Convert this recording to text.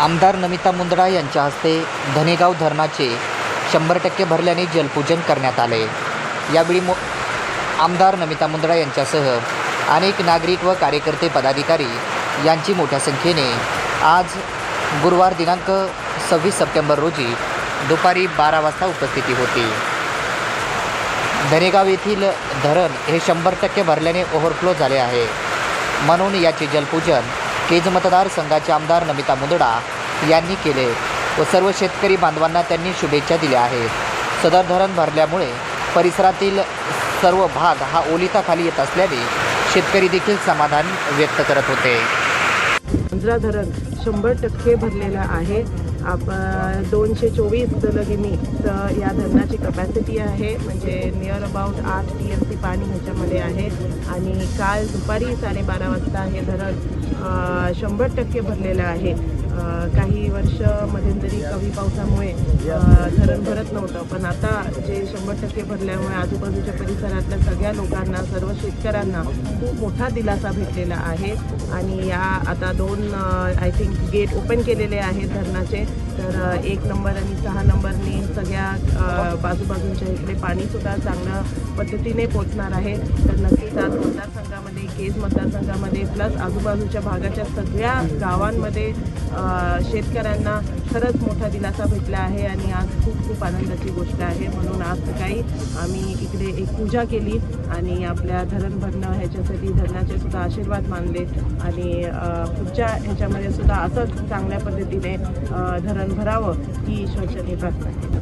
आमदार नमिता मुंदडा यांच्या हस्ते धनेगाव धरणाचे शंभर टक्के भरल्याने जलपूजन करण्यात आले. यावेळी मो आमदार नमिता मुंदडा यांच्यासह अनेक नागरिक व कार्यकर्ते पदाधिकारी यांची मोठ्या संख्येने आज गुरुवार दिनांक सव्वीस सप्टेंबर रोजी दुपारी बारा वाजता उपस्थिती होती. धनेगाव येथील धरण हे शंभर टक्के भरल्याने ओव्हरफ्लो झाले आहे. म्हणून याचे जलपूजन केज मतदारसंघाचे आमदार नमिता मुंदडा यांनी केले व सर्व शेतकरी बांधवांना त्यांनी शुभेच्छा दिल्या आहेत. सदर धरण भरल्यामुळे परिसरातील सर्व भाग हा ओलिताखाली येत असल्याने शेतकरी देखील समाधान व्यक्त करत होते. आंध्रा धरण शंभर टक्के भरलेलं आहे. आप दोनशे चोवीस दलगिनी या धरणाची कपॅसिटी आहे. म्हणजे नियर अबाउट आठ टी एम सी पाणी ह्याच्यामध्ये आहे. आणि काल दुपारी साडेबारा वाजता हे धरण शंभर टक्के भरलेलं आहे. काही वर्ष मध्यंतरी कमी पावसामुळे धरण भरत नव्हतं. पण आता जे शंभर टक्के भरल्यामुळे आजूबाजूच्या परिसरातल्या सगळ्या लोकांना सर्व शेतकऱ्यांना खूप मोठा दिलासा भेटलेला आहे. आणि या आता दोन आय थिंक गेट ओपन केलेले आहेत धरणाचे. तर एक नंबर आणि सहा नंबरने सगळ्या बाजूबाजूंच्या इकडे पाणीसुद्धा चांगल्या पद्धतीने पोचणार आहे. तर नक्कीच आज मतदारसंघ केज मतदारसंघामध्ये प्लस आजूबाजूच्या भागाच्या सगळ्या गावांमध्ये शेतकऱ्यांना खरंच मोठा दिलासा भेटला आहे आणि आज खूप खूप आनंदाची गोष्ट आहे. म्हणून आज सकाळी आम्ही इकडे एक पूजा केली आणि आपल्या धरण भरणं ह्याच्यासाठी धरणाचे सुद्धा आशीर्वाद मानले आणि पुढच्या ह्याच्यामध्ये सुद्धा असंच चांगल्या पद्धतीने धरण भरावं ही ईश्वरचरणी प्रार्थना केली